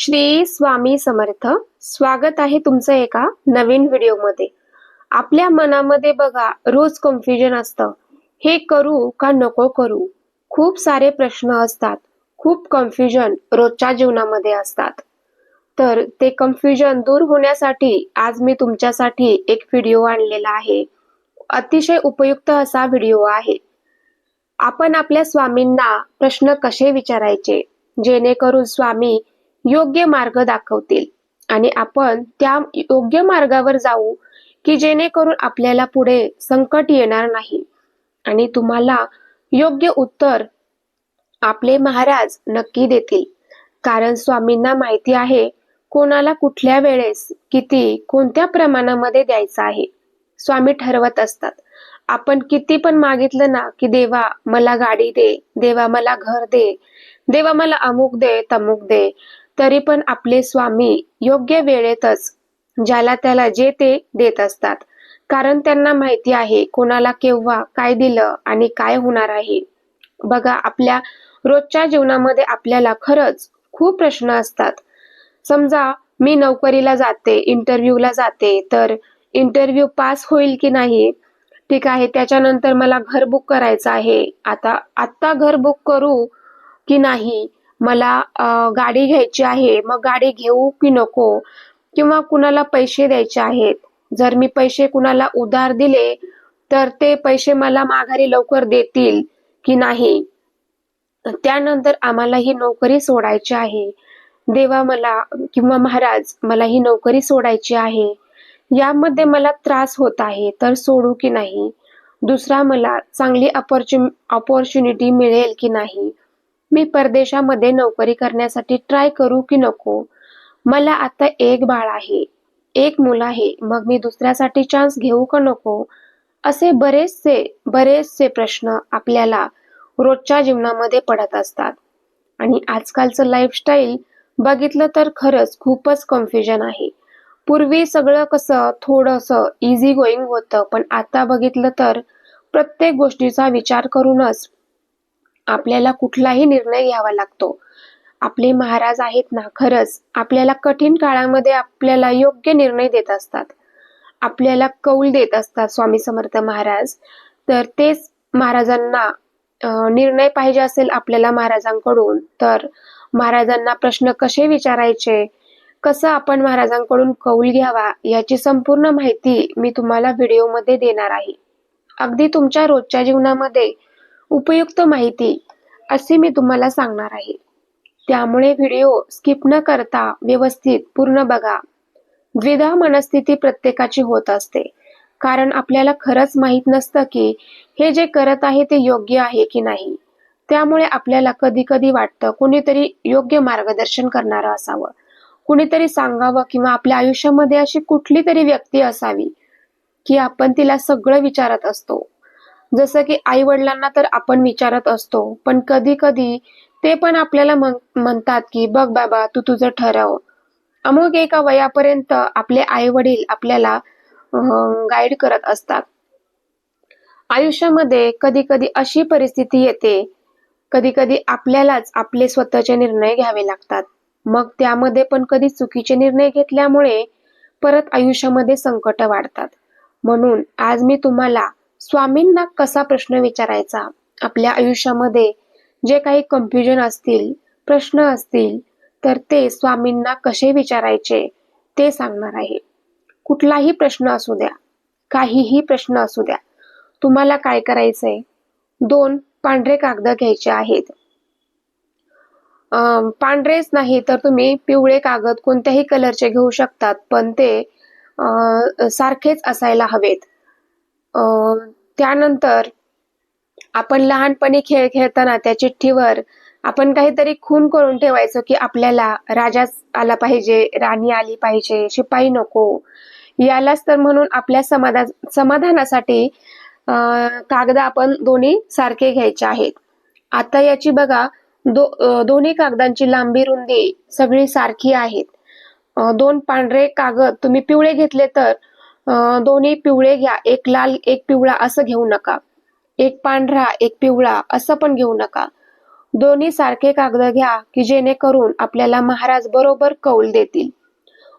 श्री स्वामी समर्थ. स्वागत आहे तुमचं एका नवीन व्हिडिओमध्ये. आपल्या मनामध्ये बघा रोज कन्फ्युजन असतं. हे करू का नको करू? खूप सारे प्रश्न असतात. खूप कन्फ्युजन रोजच्या जीवनामध्ये असतात. तर ते कन्फ्युजन दूर होण्यासाठी आज मी तुमच्यासाठी एक व्हिडिओ आणलेला आहे. अतिशय उपयुक्त असा व्हिडिओ आहे. आपण आपल्या स्वामींना प्रश्न कसे विचारायचे? जेणेकरून स्वामी योग्य मार्ग दाखवतील. आणि आपण त्या योग्य मार्गावर जाऊ की जेणेकरून आपल्याला पुढे संकट येणार नाही. आणि तुम्हाला योग्य उत्तर आपले महाराज नक्की देतील. कारण स्वामींना माहिती आहे कोणाला कुठल्या वेळेस किती कोणत्या प्रमाणामध्ये द्यायचं आहे. स्वामी ठरवत असतात. आपण किती पण मागितलं ना की देवा मला गाडी दे देवा मला घर दे देवा मला अमुक दे तमुक दे तरी पण आपले स्वामी योग्य वेळेतच ज्याला त्याला जे ते देत असतात. कारण त्यांना माहिती आहे कोणाला केव्हा काय दिलं आणि काय होणार आहे. बघा आपल्या रोजच्या जीवनामध्ये आपल्याला खरंच खूप प्रश्न असतात. समजा मी नोकरीला जाते इंटरव्ह्यूला जाते तर इंटरव्ह्यू पास होईल की नाही? ठीक आहे त्याच्यानंतर मला घर बुक करायचं आहे. आता आत्ता घर बुक करू की नाही? मला गाडी घ्यायची आहे मग गाडी घेऊ की नको? किंवा कुणाला पैसे द्यायचे आहेत? जर मी पैसे कुणाला उधार दिले तर ते पैसे मला माघारी लवकर देतील की नाही? त्यानंतर आम्हाला ही नोकरी सोडायची आहे. देवा मला किंवा महाराज मला ही नोकरी सोडायची आहे. यामध्ये मला त्रास होत आहे तर सोडू की नाही? दुसरा मला चांगली अपॉर्च्यु अपॉर्च्युनिटी मिळेल की नाही? मी परदेशामध्ये नोकरी करण्यासाठी ट्राय करू की नको? मला आता एक बाळ आहे एक मुलं आहे मग मी दुसऱ्यासाठी चान्स घेऊ का नको? असे बरेचसे बरेचसे प्रश्न आपल्याला रोजच्या जीवनामध्ये पडत असतात. आणि आजकालचं लाईफस्टाईल बघितलं तर खरंच खूपच कन्फ्युजन आहे. पूर्वी सगळं कसं थोडंसं इझी गोईंग होतं पण आता बघितलं तर प्रत्येक गोष्टीचा विचार करूनच आपल्याला कुठलाही निर्णय घ्यावा लागतो. आपले महाराज आहेत ना खरंच. आपल्याला कठीण काळामध्ये आपल्याला योग्य निर्णय देत असतात. आपल्याला कौल देत असतात स्वामी समर्थ महाराज. तर तेच महाराजांना निर्णय पाहिजे असेल आपल्याला महाराजांकडून तर महाराजांना प्रश्न कसे विचारायचे? कसं आपण महाराजांकडून कौल घ्यावा? याची संपूर्ण माहिती मी तुम्हाला व्हिडिओमध्ये देणार आहे. अगदी तुमच्या रोजच्या जीवनामध्ये उपयुक्त माहिती असे मी तुम्हाला सांगणार आहे. त्यामुळे व्हिडिओ स्किप न करता व्यवस्थित पूर्ण बघा. द्विधा मनस्थिती प्रत्येकाची होत असते. कारण आपल्याला खरंच माहीत नसतं की हे जे करत आहे ते योग्य आहे की नाही. त्यामुळे आपल्याला कधी कधी वाटतं कुणीतरी योग्य मार्गदर्शन करणारं असावं. कुणीतरी सांगावं किंवा आपल्या आयुष्यामध्ये अशी कुठली तरी व्यक्ती असावी की आपण तिला सगळं विचारत असतो. जसं की आई वडिलांना तर आपण विचारत असतो पण कधी कधी ते पण आपल्याला म्हणतात की बघ बाबा तू तुझं ठरव. अमुक एका वयापर्यंत आपले आई वडील आपल्याला गाईड करत असतात. आयुष्यामध्ये कधी कधी अशी परिस्थिती येते कधी कधी आपल्यालाच आपले स्वतःचे निर्णय घ्यावे लागतात. मग त्यामध्ये पण कधी चुकीचे निर्णय घेतल्यामुळे परत आयुष्यामध्ये संकट वाढतात. म्हणून आज मी तुम्हाला स्वामींना कसा प्रश्न विचारायचा? आपल्या आयुष्यामध्ये जे काही कन्फ्युजन असतील प्रश्न असतील तर ते स्वामींना कसे विचारायचे ते सांगणार आहे. कुठलाही प्रश्न असू द्या काहीही प्रश्न असू द्या तुम्हाला काय करायचंय? दोन पांढरे कागद घ्यायचे आहेत. अं, पांढरेच नाही तर तुम्ही पिवळे कागद कोणत्याही कलरचे घेऊ शकतात पण ते अं, सारखेच असायला हवेत. अं, त्यानंतर आपण लहानपणी खेळ खेळताना त्या चिठ्ठीवर आपण काहीतरी खून करून ठेवायचो की आपल्याला राजा आला पाहिजे राणी आली पाहिजे शिपाई नको. यालाच तर म्हणून आपल्या समाधा समाधानासाठी कागद आपण दोन्ही सारखे घ्यायचे आहेत. आता याची बघा दो दोन्ही कागदांची लांबी रुंदी सगळी सारखी आहेत. दोन पांढरे कागद तुम्ही पिवळे घेतले तर दोन्ही पिवळे घ्या. एक लाल एक पिवळा असं घेऊ नका. एक पांढरा एक पिवळा असं पण घेऊ नका. दोन्ही सारखे कागद घ्या की जेणेकरून आपल्याला महाराज बरोबर कौल देतील.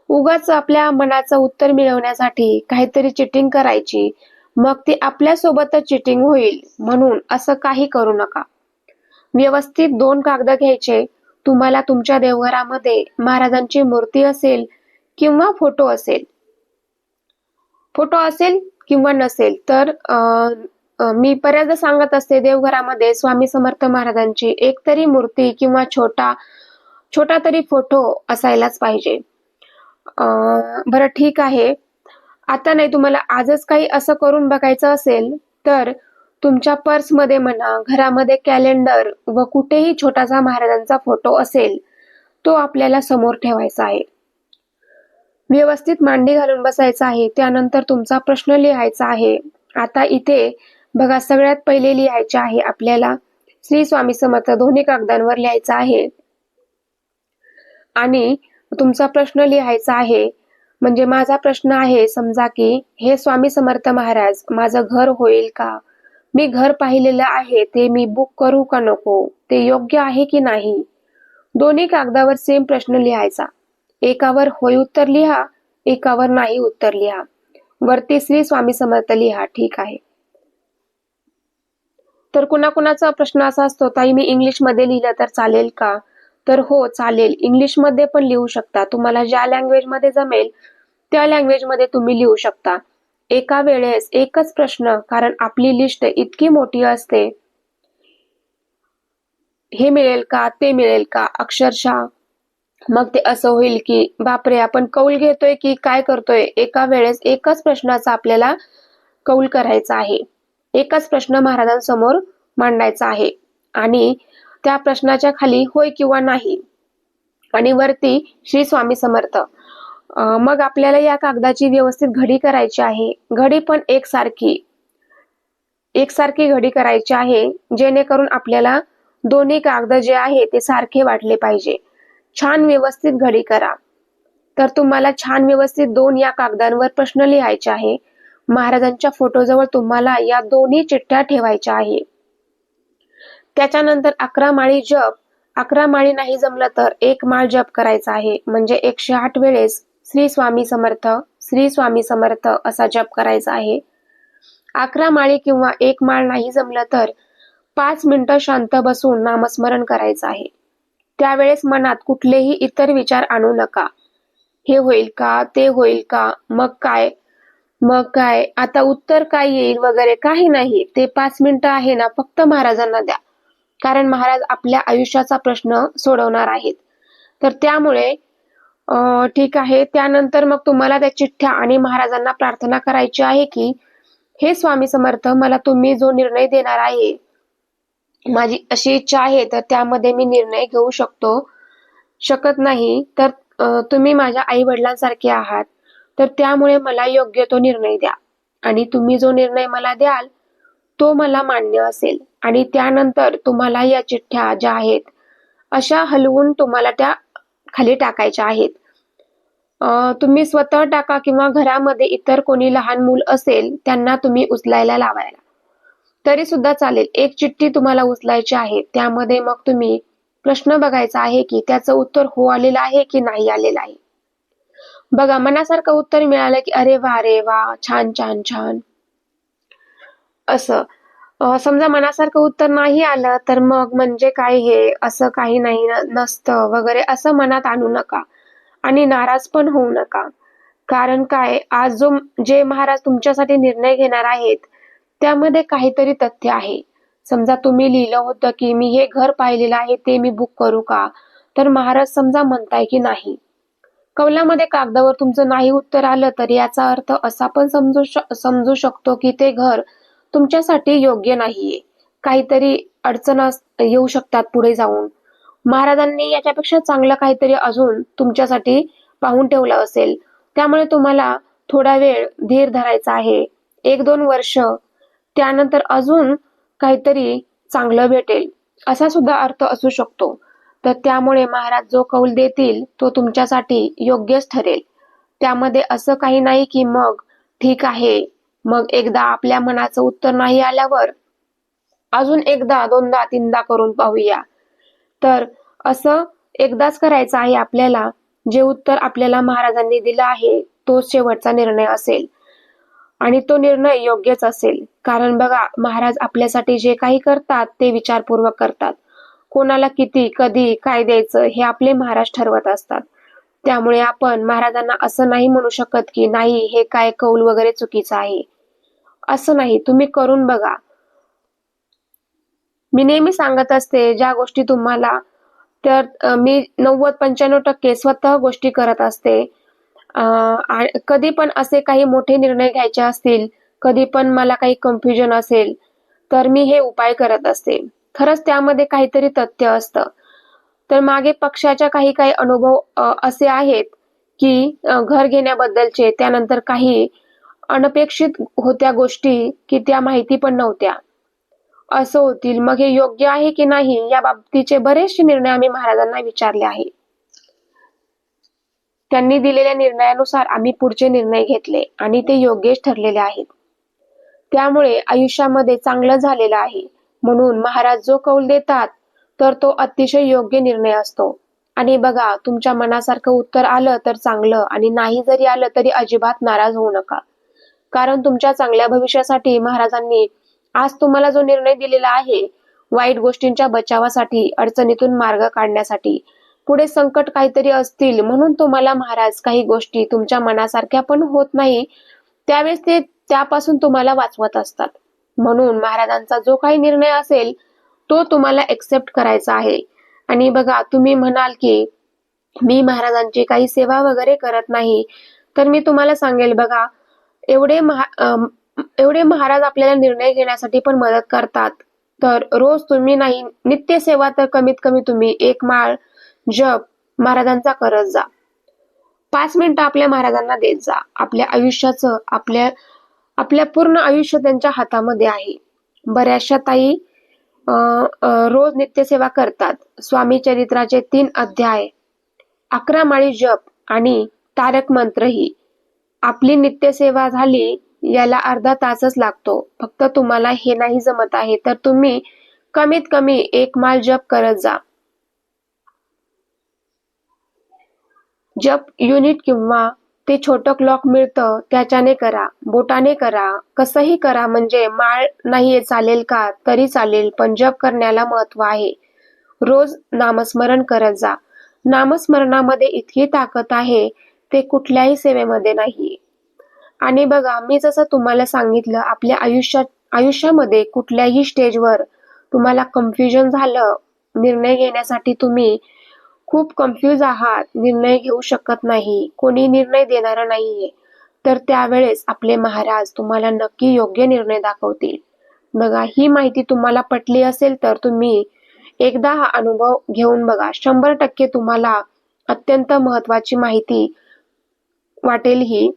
उगाच आपल्या मनाचं उत्तर मिळवण्यासाठी काहीतरी चिटिंग करायची. मग ती आपल्यासोबतच चिटिंग होईल म्हणून असं काही करू नका. व्यवस्थित दोन कागद घ्यायचे. तुम्हाला तुमच्या देवघरामध्ये महाराजांची मूर्ती असेल किंवा फोटो असेल. फोटो असेल किंवा नसेल तर मी बऱ्याचदा सांगत असते देवघरामध्ये स्वामी समर्थ महाराजांची एक तरी मूर्ती किंवा छोटा छोटा तरी फोटो असायलाच पाहिजे. बरं ठीक आहे. आता नाही तुम्हाला आजच काही असं करून बघायचं असेल तर तुमच्या पर्समध्ये म्हणा घरामध्ये कॅलेंडर व कुठेही छोटासा महाराजांचा फोटो असेल तो आपल्याला समोर ठेवायचा आहे. व्यवस्थित मांडी घालून बसायचं आहे. त्यानंतर तुमचा प्रश्न लिहायचा आहे. आता इथे बघा सगळ्यात पहिले लिहायचे आहे आपल्याला श्री स्वामी समर्थ दोन्ही कागदांवर लिहायचा आहे. आणि तुमचा प्रश्न लिहायचा आहे. म्हणजे माझा प्रश्न आहे समजा की हे स्वामी समर्थ महाराज माझं घर होईल का? मी घर पाहिलेलं आहे ते मी बुक करू का नको? ते योग्य आहे की नाही? दोन्ही कागदावर सेम प्रश्न लिहायचा. एकावर होय उत्तर लिहा एकावर नाही उत्तर लिहा. वरती श्री स्वामी समर्थ लिहा ठीक आहे. तर कुणाकुणाचा प्रश्न असा असतो ताई मी इंग्लिशमध्ये लिहिलं तर चालेल का? तर हो चालेल. इंग्लिशमध्ये पण लिहू शकता. तुम्हाला ज्या लँग्वेजमध्ये जमेल त्या लँग्वेजमध्ये तुम्ही लिहू शकता. एका वेळेस एकच प्रश्न कारण आपली लिस्ट इतकी मोठी असते. हे मिळेल का? ते मिळेल का? अक्षरशः मग ते असं होईल की बापरे आपण कौल घेतोय की काय करतोय? एका वेळेस एकच प्रश्नाचा आपल्याला कौल करायचा आहे. एकच प्रश्न महाराजांसमोर मांडायचा आहे. आणि त्या प्रश्नाच्या खाली होय किंवा नाही. आणि वरती श्री स्वामी समर्थ. मग आपल्याला या कागदाची व्यवस्थित घडी करायची आहे. घडी पण एकसारखी. एकसारखी घडी करायची आहे. जेणेकरून आपल्याला दोन्ही कागद जे आहे ते सारखे वाटले पाहिजे. छान व्यवस्थित घडी करा. तर तुम्हाला छान व्यवस्थित दोन या कागदांवर प्रश्न लिहायचे आहे. महाराजांच्या फोटोजवळ तुम्हाला या दोन्ही चिठ्ठ्या ठेवायच्या आहे. त्याच्यानंतर अकरा माळी जप. अकरा माळी नाही जमलं तर एक माळ जप करायचा आहे. म्हणजे एकशे आठ वेळेस श्री स्वामी समर्थ श्री स्वामी समर्थ असा जप करायचा आहे. अकरा माळी किंवा एक माळ नाही जमलं तर पाच मिनिटं शांत बसून नामस्मरण करायचं आहे. त्यावेळेस मनात कुठलेही इतर विचार आणू नका. हे होईल का? ते होईल का? मग काय? मग काय? आता उत्तर काय येईल वगैरे काही नाही. ते पाच मिनिटं आहे ना फक्त महाराजांना द्या. कारण महाराज आपल्या आयुष्याचा प्रश्न सोडवणार आहेत. तर त्यामुळे ठीक आहे. त्यानंतर मग तुम्हाला त्या चिठ्ठ्या आणि महाराजांना प्रार्थना करायची आहे की हे स्वामी समर्थ मला तुम्ही जो निर्णय देणार आहे माझी अशी इच्छा आहे तर त्यामध्ये मी निर्णय घेऊ शकतो. शकत नाही तर तुम्ही माझ्या आई वडिलांसारखे आहात तर त्यामुळे मला योग्य तो निर्णय द्या. आणि तुम्ही जो निर्णय मला द्याल तो मला मान्य असेल. आणि त्यानंतर तुम्हाला या चिठ्ठ्या ज्या आहेत अशा हलवून तुम्हाला त्या खाली टाकायच्या आहेत. तुम्ही स्वतः टाका किंवा घरामध्ये इतर कोणी लहान मूल असेल त्यांना तुम्ही उचलायला लावायला. तरी सुद्धा चालेल. एक चिठ्ठी तुम्हाला उचलायची आहे. त्यामध्ये मग तुम्ही प्रश्न बघायचा आहे की त्याचं उत्तर हो आलेलं आहे की नाही आलेलं आहे. बघा मनासारखं उत्तर मिळालं की अरे वा रे वा छान छान छान. असं. समजा मनासारखं उत्तर नाही आलं तर मग म्हणजे काय हे? असं काही नाही नसतं वगैरे असं मनात आणू नका. आणि नाराज पण होऊ नका. कारण काय? आज जो जे महाराज तुमच्यासाठी निर्णय घेणार आहेत त्यामध्ये काहीतरी तथ्य आहे. समजा तुम्ही लिहिलं होतं की मी हे घर पाहिलेलं आहे ते मी बुक करू का? तर महाराज समजा म्हणताय की नाही. कौलामध्ये कागदावर तुमचं नाही उत्तर आलं तर याचा अर्थ असा पण समजू समजू शकतो की ते घर तुमच्यासाठी योग्य नाहीये. काहीतरी अडचण येऊ शकतात पुढे जाऊन. महाराजांनी याच्यापेक्षा चांगलं काहीतरी अजून तुमच्यासाठी पाहून ठेवलं असेल. त्यामुळे तुम्हाला थोडा वेळ धीर धरायचा आहे. एक दोन वर्ष त्यानंतर अजून काहीतरी चांगलं भेटेल असा सुद्धा अर्थ असू शकतो. तर त्यामुळे महाराज जो कौल देतील तो तुमच्यासाठी योग्यच ठरेल. त्यामध्ये असं काही नाही की मग ठीक आहे मग एकदा आपल्या मनाचं उत्तर नाही आल्यावर अजून एकदा दोनदा तीनदा करून पाहूया. तर असं एकदाच करायचं आहे आपल्याला जे उत्तर आपल्याला महाराजांनी दिलं आहे तोच शेवटचा निर्णय असेल. आणि तो निर्णय योग्यच असेल. कारण बघा महाराज आपल्यासाठी जे काही करतात ते विचारपूर्वक करतात. कोणाला किती कधी काय द्यायचं हे आपले महाराज ठरवत असतात. त्यामुळे आपण महाराजांना असं नाही म्हणू शकत की नाही हे काय कौल वगैरे चुकीचं आहे. असं नाही. तुम्ही करून बघा. मी नेहमी सांगत असते ज्या गोष्टी तुम्हाला तर मी नव्वद पंच्याण्णव टक्के स्वतः गोष्टी करत असते. कधी पण असे काही मोठे निर्णय घ्यायचे असतील कधी पण मला काही कन्फ्युजन असेल तर मी हे उपाय करत असते. खरंच त्यामध्ये काहीतरी तथ्य असतं. तर मागे पक्षाच्या काही काही अनुभव असे आहेत की घर घेण्याबद्दलचे त्यानंतर काही अनपेक्षित होत्या गोष्टी की त्या माहिती पण नव्हत्या. असं होतील. मग हे योग्य आहे की नाही या बाबतीचे बरेचसे निर्णय आम्ही महाराजांना विचारले आहे त्यांनी दिलेल्या निर्णयानुसार आम्ही पुढचे निर्णय घेतले आणि ते योग्यच ठरलेले आहेत. त्यामुळे आयुष्यामध्ये चांगलं झालेलं आहे. म्हणून महाराज जो कौल देतात तर तो अतिशय योग्य निर्णय असतो. आणि बघा तुमच्या मनासारखं उत्तर आलं तर चांगलं आणि नाही जरी आलं तरी अजिबात नाराज होऊ नका. कारण तुमच्या चांगल्या भविष्यासाठी महाराजांनी आज तुम्हाला जो निर्णय दिलेला आहे वाईट गोष्टींच्या बचावासाठी अडचणीतून मार्ग काढण्यासाठी पुढे संकट काहीतरी असतील म्हणून तुम्हाला महाराज काही गोष्टी तुमच्या मनासारख्या पण होत नाही. त्यावेळेस ते त्यापासून तुम्हाला वाचवत असतात. म्हणून महाराजांचा जो काही निर्णय असेल तो तुम्हाला एक्सेप्ट करायचा आहे. आणि बघा तुम्ही म्हणाल की मी महाराजांची काही सेवा वगैरे करत नाही तर मी तुम्हाला सांगेल बघा एवढे महा एवढे महाराज आपल्याला निर्णय घेण्यासाठी पण मदत करतात. तर रोज तुम्ही नाही नित्य सेवा तर कमीत कमी तुम्ही एक माळ जप महाराजांचा करत जा. पाच मिनिटं आपल्या महाराजांना देत जा. आपल्या आयुष्याचं आपल्या आपल्या पूर्ण आयुष्य त्यांच्या हातामध्ये आहे. बऱ्याचशा ताई रोज नित्यसेवा करतात. स्वामी चरित्राचे तीन अध्याय अकरा माळी जप आणि तारक मंत्रही. आपली नित्यसेवा झाली याला अर्धा तासच लागतो. फक्त तुम्हाला हे नाही जमत आहे तर तुम्ही कमीत कमी एक माळ जप करत जा. जप युनिट किंवा ते छोटं क्लॉक मिळतं त्याच्याने करा. बोटाने करा. कसंही करा म्हणजे माळ नाहीये चालेल का? तरी चालेल पण जप करण्याला महत्त्व आहे. रोज नामस्मरण करत जा. नामस्मरणामध्ये इतकी ताकद आहे ते कुठल्याही सेवेमध्ये नाही. आणि बघा मी जसं तुम्हाला सांगितलं आपल्या आयुष्यात आयुष्यामध्ये कुठल्याही स्टेजवर तुम्हाला कन्फ्युजन झालं निर्णय घेण्यासाठी तुम्ही खूप कन्फ्यूज आहात. निर्णय घेऊ शकत नाही. कोणी निर्णय देणारा नाहीये. तर त्यावेळेस आपले महाराज तुम्हाला नक्की योग्य निर्णय दाखवतील. बघा ही माहिती तुम्हाला पटली असेल तर तुम्ही एकदा हा अनुभव घेऊन बघा. शंभर टक्के तुम्हाला अत्यंत महत्वाची माहिती वाटेल ही.